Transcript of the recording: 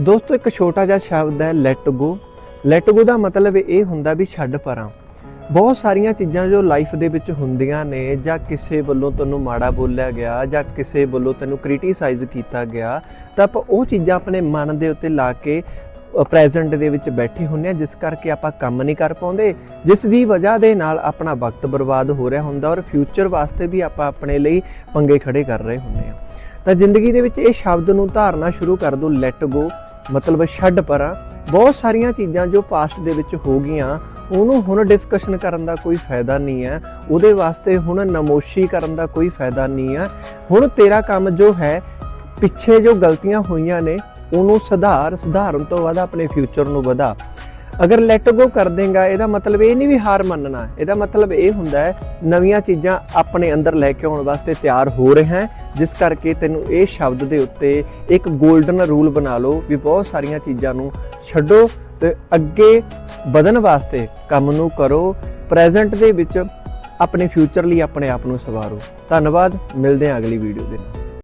ਦੋਸਤੋ, ਇੱਕ ਛੋਟਾ ਜਿਹਾ ਸ਼ਬਦ ਹੈ ਲੈਟ ਗੋ ਲੈਟ ਗੋ ਦਾ ਮਤਲਬ ਇਹ ਹੁੰਦਾ ਵੀ ਛੱਡ ਪਰਾਂ। ਬਹੁਤ ਸਾਰੀਆਂ ਚੀਜ਼ਾਂ ਜੋ ਲਾਈਫ ਦੇ ਵਿੱਚ ਹੁੰਦੀਆਂ ਨੇ, ਜਾਂ ਕਿਸੇ ਵੱਲੋਂ ਤੈਨੂੰ ਮਾੜਾ ਬੋਲਿਆ ਗਿਆ, ਜਾਂ ਕਿਸੇ ਵੱਲੋਂ ਤੈਨੂੰ ਕ੍ਰਿਟਿਸਾਈਜ਼ ਕੀਤਾ ਗਿਆ, ਤਾਂ ਆਪਾਂ ਉਹ ਚੀਜ਼ਾਂ ਆਪਣੇ ਮਨ ਦੇ ਉੱਤੇ ਲਾ ਕੇ ਪ੍ਰੈਜ਼ੈਂਟ ਦੇ ਵਿੱਚ ਬੈਠੇ ਹੁੰਨੇ ਆ ਜਿਸ ਕਰਕੇ ਆਪਾਂ ਕੰਮ ਨਹੀਂ ਕਰ ਪਾਉਂਦੇ, ਜਿਸ ਦੀ ਵਜ੍ਹਾ ਦੇ ਨਾਲ ਆਪਣਾ ਵਕਤ ਬਰਬਾਦ ਹੋ ਰਿਹਾ ਹੁੰਦਾ, ਔਰ ਫਿਊਚਰ ਵਾਸਤੇ ਵੀ ਆਪਾਂ ਆਪਣੇ ਲਈ ਪੰਗੇ ਖੜੇ ਕਰ ਰਹੇ ਹੁੰਨੇ ਆ ਤਾਂ ਜ਼ਿੰਦਗੀ ਦੇ ਵਿੱਚ ਇਹ ਸ਼ਬਦ ਨੂੰ ਧਾਰਨਾ ਸ਼ੁਰੂ ਕਰ ਦੋ ਲੈਟ ਗੋ ਮਤਲਬ ਛੱਡ ਪਰਾਂ। ਬਹੁਤ ਸਾਰੀਆਂ ਚੀਜ਼ਾਂ ਜੋ ਪਾਸਟ ਦੇ ਵਿੱਚ ਹੋ ਗਈਆਂ, ਉਹਨੂੰ ਹੁਣ ਡਿਸਕਸ਼ਨ ਕਰਨ ਦਾ ਕੋਈ ਫਾਇਦਾ ਨਹੀਂ ਹੈ। ਉਹਦੇ ਵਾਸਤੇ ਹੁਣ ਨਮੋਸ਼ੀ ਕਰਨ ਦਾ ਕੋਈ ਫਾਇਦਾ ਨਹੀਂ ਹੈ। ਹੁਣ ਤੇਰਾ ਕੰਮ ਜੋ ਹੈ, ਪਿੱਛੇ ਜੋ ਗਲਤੀਆਂ ਹੋਈਆਂ ਨੇ, ਉਹਨੂੰ ਸੁਧਾਰ, ਸੁਧਾਰਨ ਤੋਂ ਬਾਅਦ ਆਪਣੇ ਫਿਊਚਰ ਨੂੰ ਵਧਾ। ਅਗਰ ਲੈਟ ਗੋ ਕਰ ਦੇਗਾ, ਇਹਦਾ ਮਤਲਬ ਇਹ ਨਹੀਂ ਵੀ ਹਾਰ ਮੰਨਣਾ। ਇਹਦਾ ਮਤਲਬ ਇਹ ਹੁੰਦਾ ਹੈ, ਨਵੀਆਂ ਚੀਜ਼ਾਂ ਆਪਣੇ ਅੰਦਰ ਲੈ ਕੇ ਆਉਣ ਵਾਸਤੇ ਤਿਆਰ ਹੋ ਰਹੇ ਹਾਂ, ਜਿਸ ਕਰਕੇ ਤੈਨੂੰ ਇਹ ਸ਼ਬਦ ਦੇ ਉੱਤੇ ਇੱਕ 골ਡਨ ਰੂਲ ਬਣਾ ਲਓ ਵੀ ਬਹੁਤ ਸਾਰੀਆਂ ਚੀਜ਼ਾਂ ਨੂੰ ਛੱਡੋ ਤੇ ਅੱਗੇ ਵਧਣ ਵਾਸਤੇ ਕੰਮ ਨੂੰ ਕਰੋ ਪ੍ਰੈਜ਼ੈਂਟ ਦੇ ਵਿੱਚ ਆਪਣੇ ਫਿਊਚਰ ਲਈ ਆਪਣੇ ਆਪ ਨੂੰ ਸਵਾਰੋ। ਧੰਨਵਾਦ, ਮਿਲਦੇ ਹਾਂ ਅਗਲੀ ਵੀਡੀਓ ਦੇ ਨਾਲ।